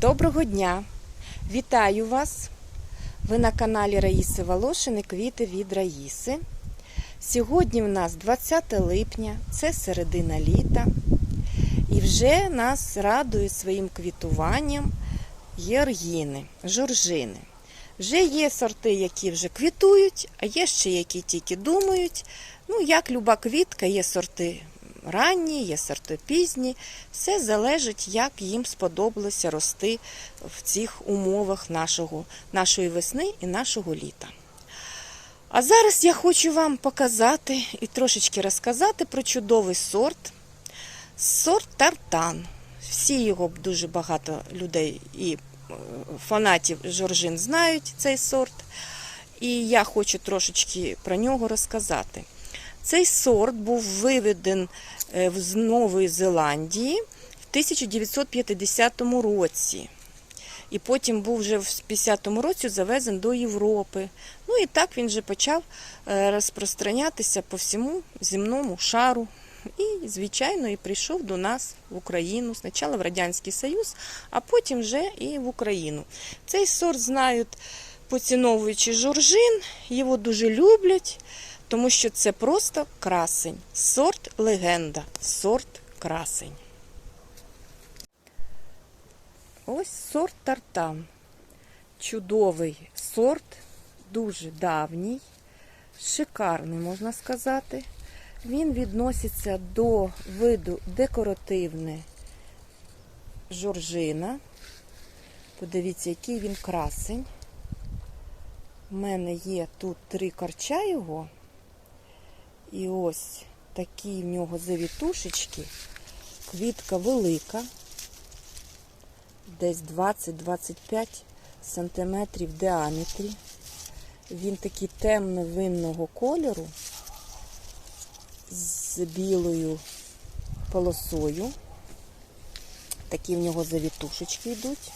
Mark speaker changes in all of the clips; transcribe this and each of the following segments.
Speaker 1: Доброго дня! Вітаю вас! Ви на каналі Раїси Волошини Квіти від Раїси. Сьогодні в нас 20 липня, це середина літа. І вже нас радує своїм квітуванням георгіни, жоржини. Вже є сорти, які вже квітують, а є ще які тільки думають. Ну, як люба квітка, є сорти ранні, є сорти пізні. Все залежить, як їм сподобалося рости в цих умовах нашого, нашої весни і нашого літа. А зараз я хочу вам показати і трошечки розказати про чудовий сорт. Сорт тартан. Всі його дуже багато людей і е, фанатів жоржин знають цей сорт. І я хочу трошечки про нього розказати. Цей сорт був виведен е, з Нової Зеландії в 1950 році. І потім був вже в 50-му році завезен до Європи. Ну і так він вже почав е, розпространятися по всьому земному шару. І, звичайно, і прийшов до нас в Україну. Спочатку в Радянський Союз, а потім вже і в Україну. Цей сорт знають поціновуючи жоржин, його дуже люблять, тому що це просто красень. Сорт легенда, сорт красень. Ось сорт тартан. Чудовий сорт, дуже давній, шикарний, можна сказати. Він відноситься до виду декоративне жоржина. Подивіться, який він красень. У мене є тут три корча його. І ось такі в нього завітушечки. Квітка велика, десь 20-25 сантиметрів в діаметрі. Він такий темно-винного кольору з білою полосою. Такі в нього завітушечки йдуть.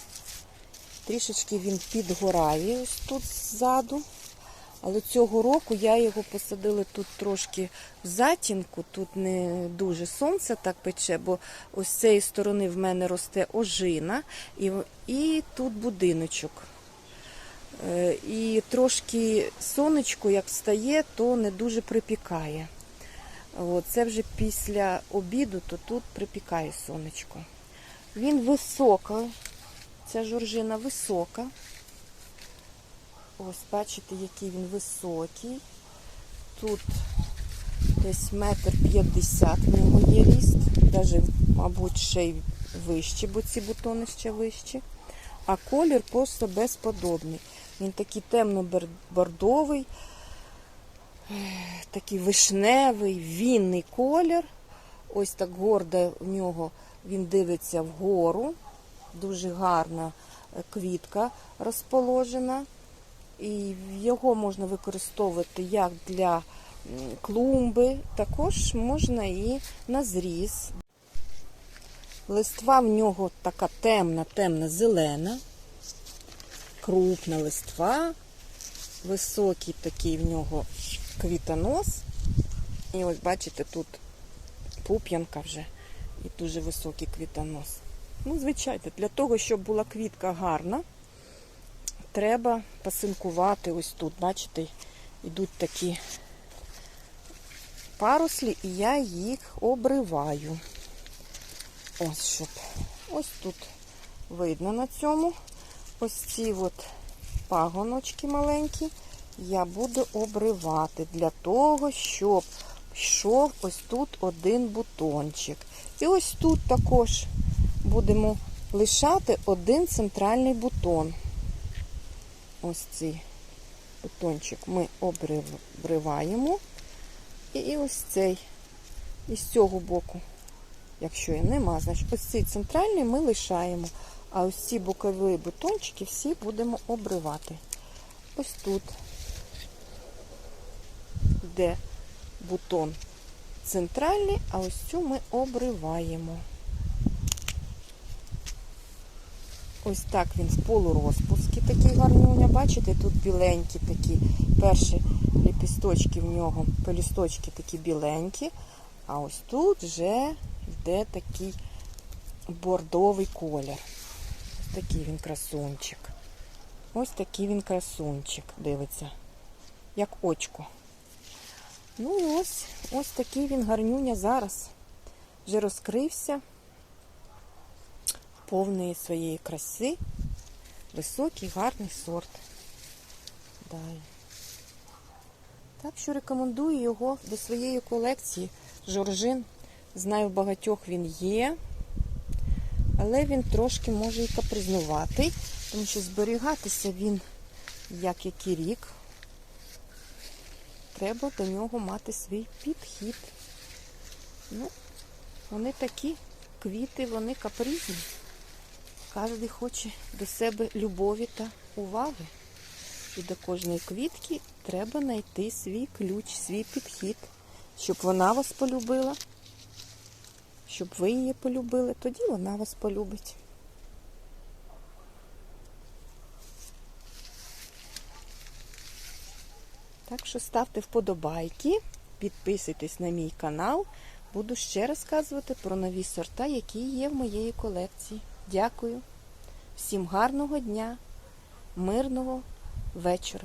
Speaker 1: Трішечки він підгорає ось тут ззаду. Але цього року я його посадила тут трошки в затінку, тут не дуже сонце так пече, бо ось з цієї сторони в мене росте ожина і, і тут будиночок. Е, І трошки сонечко, як встає, то не дуже припікає. От, це вже після обіду, то тут припікає сонечко. Він висока, ця жоржина висока. Ось, бачите, який він високий. Тут десь метр п'ятдесят в нього є ріст, навіть, мабуть, ще й вищі, бо ці бутони ще вищі. А колір просто безподобний. Він такий темно-бордовий, такий вишневий, вінний колір. Ось так гордо в нього він дивиться вгору. Дуже гарна квітка розположена. І його можна використовувати як для клумби, також можна і на зріз. Листва в нього така темна, темна-зелена, крупна листва, високий такий в нього квітонос. І ось бачите, тут пуп'янка вже і дуже високий квітонос. Ну, звичайно, для того, щоб була квітка гарна, треба пасинкувати ось тут. Бачите, йдуть такі паруслі, і я їх обриваю. Ось щоб. Ось тут видно на цьому. Ось ці от пагоночки маленькі я буду обривати для того, щоб йшов ось тут один бутончик. І ось тут також будемо лишати один центральний бутон. Ось цей бутончик ми обриваємо. І ось цей, і з цього боку, якщо і нема, значить ось цей центральний ми лишаємо. А ось ці бокові бутончики всі будемо обривати. Ось тут, де бутон центральний, а ось цю ми обриваємо. Ось так він в полурозпускі такий гарнюня. Бачите, тут біленькі такі перші ліпісточки в нього, пелісточки такі біленькі. А ось тут вже йде такий бордовий колір. Ось такий він красунчик. Ось такий він красунчик, дивиться, як очко. Ну ось, ось такий він гарнюня зараз. Вже розкрився повної своєї краси. Високий, гарний сорт. Далі. Так що рекомендую його до своєї колекції. Жоржин. Знаю, в багатьох він є, але він трошки може і капризнуватий, тому що зберігатися він, як який рік, треба до нього мати свій підхід. Ну, вони такі квіти, вони капризні. Кожен хоче до себе любові та уваги. І до кожної квітки треба знайти свій ключ, свій підхід, щоб вона вас полюбила, щоб ви її полюбили, тоді вона вас полюбить. Так що ставте вподобайки, підписуйтесь на мій канал. Буду ще розказувати про нові сорта, які є в моєї колекції. Дякую. Всім гарного дня, мирного вечора.